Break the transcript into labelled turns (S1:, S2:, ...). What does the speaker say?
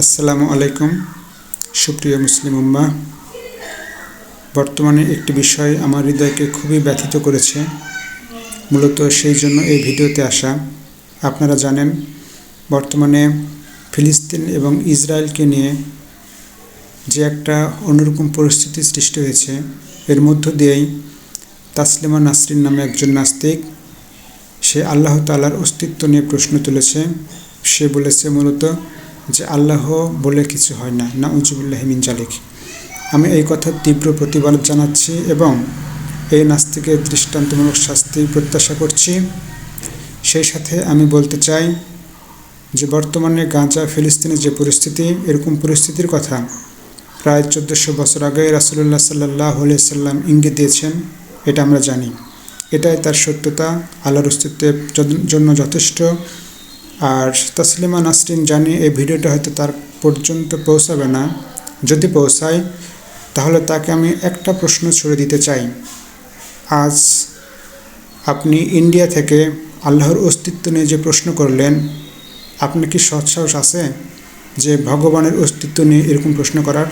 S1: আসসালামু আলাইকুম, সুপ্রিয় মুসলিম উম্মা। বর্তমানে একটি বিষয় আমার হৃদয়কে খুবই ব্যথিত করেছে, মূলত সেই জন্য এই ভিডিওতে আসা। আপনারা জানেন, বর্তমানে ফিলিস্তিন এবং ইসরায়েলকে নিয়ে যে একটা অন্যরকম পরিস্থিতি সৃষ্টি হয়েছে, এর মধ্য দিয়েই তাসলিমা নাসরিন নামে একজন নাস্তিক, সে আল্লাহ তালার অস্তিত্ব নিয়ে প্রশ্ন তুলেছে। সে বলেছে মূলত যে আল্লাহ বলে কিছু হয় না। না উজুবুল্লাহ মিন জালিক। আমি এই কথার তীব্র প্রতিবাদ জানাচ্ছি এবং এই নাস্তিকের দৃষ্টান্তমূলক শাস্তি প্রত্যাশা করছি। সেই সাথে আমি বলতে চাই যে বর্তমানে গাঁজা, ফিলিস্তিনের যে পরিস্থিতি, এরকম পরিস্থিতির কথা প্রায় চোদ্দোশো বছর আগে রাসুলুল্লাহ সাল্লাহ সাল্লাম ইঙ্গিত দিয়েছেন, এটা আমরা জানি। এটাই তার সত্যতা, আল্লাহর অস্তিত্বের জন্য যথেষ্ট। আর তাসলিমা নাসরিন জানি এই ভিডিওটা হয়তো তার পর্যন্ত পৌঁছাবে না। যদি পৌঁছায়, তাহলে তাকে আমি একটা প্রশ্ন ছুড়ে দিতে চাই। আজ আপনি ইন্ডিয়া থেকে আল্লাহর অস্তিত্ব নিয়ে যে প্রশ্ন করলেন আপনার কি সৎসাহস আছে যে ভগবানের অস্তিত্ব নিয়ে এরকম প্রশ্ন করার?